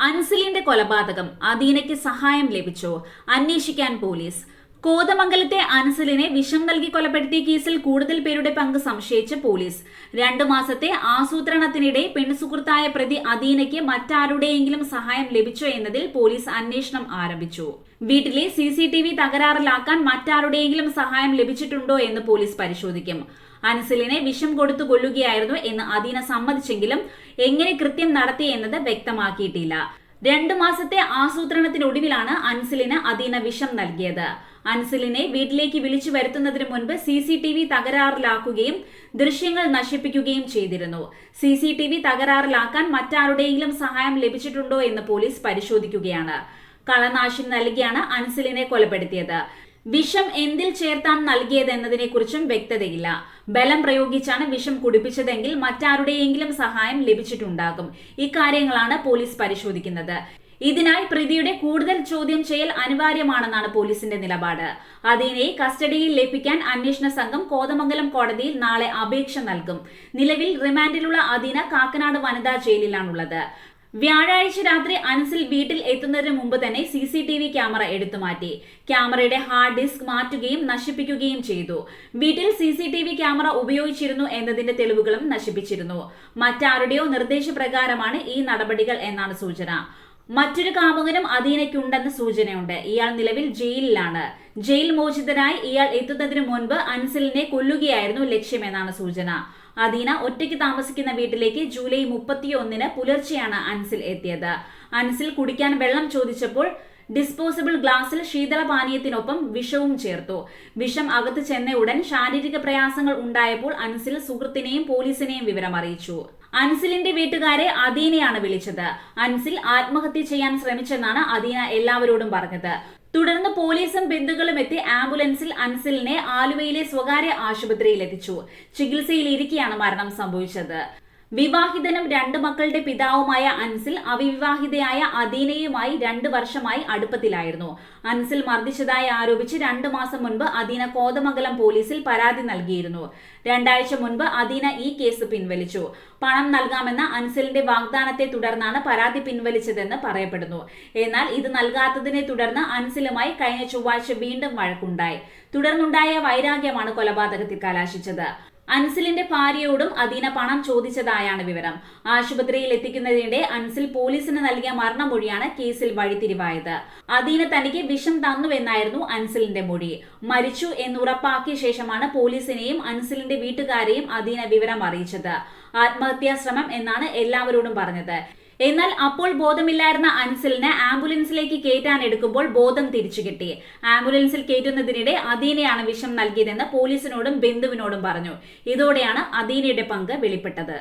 അൻസിലിന്റെ കൊലപാതകം അദീനയ്ക്ക് സഹായം ലഭിച്ചോ. അന്വേഷിക്കാൻ പോലീസ്. കോതമംഗലത്തെ അൻസലിനെ വിഷം നൽകി കൊലപ്പെടുത്തിയ കേസിൽ കൂടുതൽ പേരുടെ പങ്ക് സംശയിച്ച് പോലീസ്. രണ്ടു മാസത്തെ ആസൂത്രണത്തിനിടെ പെൺസുഹൃത്തായ പ്രതി അദീനയ്ക്ക് മറ്റാരുടെയെങ്കിലും സഹായം ലഭിച്ചോ എന്നതിൽ പോലീസ് അന്വേഷണം ആരംഭിച്ചു. വീട്ടിലെ സി സി ടി വി തകരാറിലാക്കാൻ മറ്റാരുടെയെങ്കിലും സഹായം ലഭിച്ചിട്ടുണ്ടോ എന്ന് പോലീസ് പരിശോധിക്കും. അൻസലിനെ വിഷം കൊടുത്തു കൊല്ലുകയായിരുന്നു എന്ന് അദീന സമ്മതിച്ചെങ്കിലും എങ്ങനെ കൃത്യം നടത്തി എന്നത് വ്യക്തമാക്കിയിട്ടില്ല. രണ്ടു മാസത്തെ ആസൂത്രണത്തിനൊടുവിലാണ് അൻസിലിന് അദീന വിഷം നൽകിയത്. അൻസിലിനെ വീട്ടിലേക്ക് വിളിച്ചു വരുത്തുന്നതിന് മുൻപ് സി സി ടി വി തകരാറിലാക്കുകയും ദൃശ്യങ്ങൾ നശിപ്പിക്കുകയും ചെയ്തിരുന്നു. സി സി ടി വി തകരാറിലാക്കാൻ മറ്റാരുടെയെങ്കിലും സഹായം ലഭിച്ചിട്ടുണ്ടോ എന്ന് പോലീസ് പരിശോധിക്കുകയാണ്. കളനാശിനി നൽകിയാണ് അൻസിലിനെ കൊലപ്പെടുത്തിയത്. വിഷം എന്തിൽ ചേർത്താണ് നൽകിയതെന്നതിനെ കുറിച്ചും വ്യക്തതയില്ല. ബലം പ്രയോഗിച്ചാണ് വിഷം കുടിപ്പിച്ചതെങ്കിൽ മറ്റാരുടെയെങ്കിലും സഹായം ലഭിച്ചിട്ടുണ്ടാകും. ഇക്കാര്യങ്ങളാണ് പോലീസ് പരിശോധിക്കുന്നത്. ഇതിനായി പ്രതിയുടെ കൂടുതൽ ചോദ്യം ചെയ്യൽ അനിവാര്യമാണെന്നാണ് പോലീസിന്റെ നിലപാട്. അതിനെ കസ്റ്റഡിയിൽ ലഭിക്കാൻ അന്വേഷണ സംഘം കോതമംഗലം കോടതിയിൽ നാളെ അപേക്ഷ നൽകും. നിലവിൽ റിമാൻഡിലുള്ള അദീന കാക്കനാട് വനിതാ ജയിലിലാണുള്ളത്. വ്യാഴാഴ്ച രാത്രി അനസിൽ വീട്ടിൽ എത്തുന്നതിന് മുമ്പ് തന്നെ C C T V camera എടുത്തുമാറ്റി ക്യാമറയുടെ ഹാർഡ് ഡിസ്ക് മാറ്റുകയും നശിപ്പിക്കുകയും ചെയ്തു. വീട്ടിൽ C C T V camera ഉപയോഗിച്ചിരുന്നു എന്നതിന്റെ തെളിവുകളും നശിപ്പിച്ചിരുന്നു. മറ്റാരുടെയോ നിർദ്ദേശപ്രകാരമാണ് ഈ നടപടികൾ എന്നാണ് സൂചന. മറ്റൊരു കാമുകനും അദീനയ്ക്കുണ്ടെന്ന സൂചനയുണ്ട്. ഇയാൾ നിലവിൽ ജയിലിലാണ്. ജയിൽ മോചിതനായി ഇയാൾ എത്തുന്നതിനു മുൻപ് അൻസലിനെ കൊല്ലുകയായിരുന്നു ലക്ഷ്യമെന്നാണ് സൂചന. അദീന ഒറ്റയ്ക്ക് താമസിക്കുന്ന വീട്ടിലേക്ക് ജൂലൈ മുപ്പത്തിയൊന്നിന് പുലർച്ചെയാണ് അൻസിൽ എത്തിയത്. അൻസിൽ കുടിക്കാൻ വെള്ളം ചോദിച്ചപ്പോൾ ഡിസ്പോസിബിൾ ഗ്ലാസിൽ ശീതളപാനീയത്തിനൊപ്പം വിഷവും ചേർത്തു. വിഷം അകത്ത് ചെന്ന ഉടൻ ശാരീരിക പ്രയാസങ്ങൾ ഉണ്ടായപ്പോൾ അൻസിൽ സുഹൃത്തിനെയും പോലീസിനെയും വിവരം അറിയിച്ചു. അൻസിലിന്റെ വീട്ടുകാരെ അദീനയാണ് വിളിച്ചത്. അൻസിൽ ആത്മഹത്യ ചെയ്യാൻ ശ്രമിച്ചെന്നാണ് അദീന എല്ലാവരോടും പറഞ്ഞത്. തുടർന്ന് പോലീസും ബന്ധുക്കളും എത്തി ആംബുലൻസിൽ അൻസിലിനെ ആലുവയിലെ സ്വകാര്യ ആശുപത്രിയിൽ എത്തിച്ചു. ചികിത്സയിലിരിക്കെയാണ് മരണം സംഭവിച്ചത്. വിവാഹിതനും രണ്ട് മക്കളുടെ പിതാവുമായ അൻസിൽ അവിവാഹിതയായ അദീനയുമായി രണ്ട് വർഷമായി അടുപ്പത്തിലായിരുന്നു. അൻസിൽ മർദ്ദിച്ചതായി ആരോപിച്ച് രണ്ട് മാസം മുൻപ് അദീന കോതമംഗലം പോലീസിൽ പരാതി നൽകിയിരുന്നു. രണ്ടാഴ്ച മുൻപ് അദീന ഈ കേസ് പിൻവലിച്ചു. പണം നൽകാമെന്ന അൻസിലിന്റെ വാഗ്ദാനത്തെ തുടർന്നാണ് പരാതി പിൻവലിച്ചതെന്ന് പറയപ്പെടുന്നു. എന്നാൽ ഇത് നൽകാത്തതിനെ തുടർന്ന് അൻസിലുമായി കഴിഞ്ഞ ചൊവ്വാഴ്ച വീണ്ടും വഴക്കുണ്ടായി. തുടർന്നുണ്ടായ വൈരാഗ്യമാണ് കൊലപാതകത്തിൽ കലാശിച്ചത്. അൻസിലിന്റെ ഭാര്യയോടും അദീന പണം ചോദിച്ചതായാണ് വിവരം. ആശുപത്രിയിൽ എത്തിക്കുന്നതിനിടെ അൻസിൽ പോലീസിന് നൽകിയ മരണമൊഴിയാണ് കേസിൽ വഴിത്തിരിവായത്. അദീന തനിക്ക് വിഷം തന്നുവെന്നായിരുന്നു അൻസിലിന്റെ മൊഴി. മരിച്ചു എന്നുറപ്പാക്കിയ ശേഷമാണ് പോലീസിനെയും അൻസിലിന്റെ വീട്ടുകാരെയും അദീന വിവരം അറിയിച്ചത്. ആത്മഹത്യാ ശ്രമം എന്നാണ് എല്ലാവരോടും പറഞ്ഞത്. എന്നാൽ അപ്പോൾ ബോധമില്ലായിരുന്ന അൻസിലിന് ആംബുലൻസിലേക്ക് കയറ്റാൻ എടുക്കുമ്പോൾ ബോധം തിരിച്ചു കിട്ടി. ആംബുലൻസിൽ കയറ്റുന്നതിനിടെ അദീനയാണ് വിഷം നൽകിയതെന്ന് പോലീസിനോടും ബന്ധുവിനോടും പറഞ്ഞു. ഇതോടെയാണ് അദീനയുടെ പങ്ക് വെളിപ്പെട്ടത്.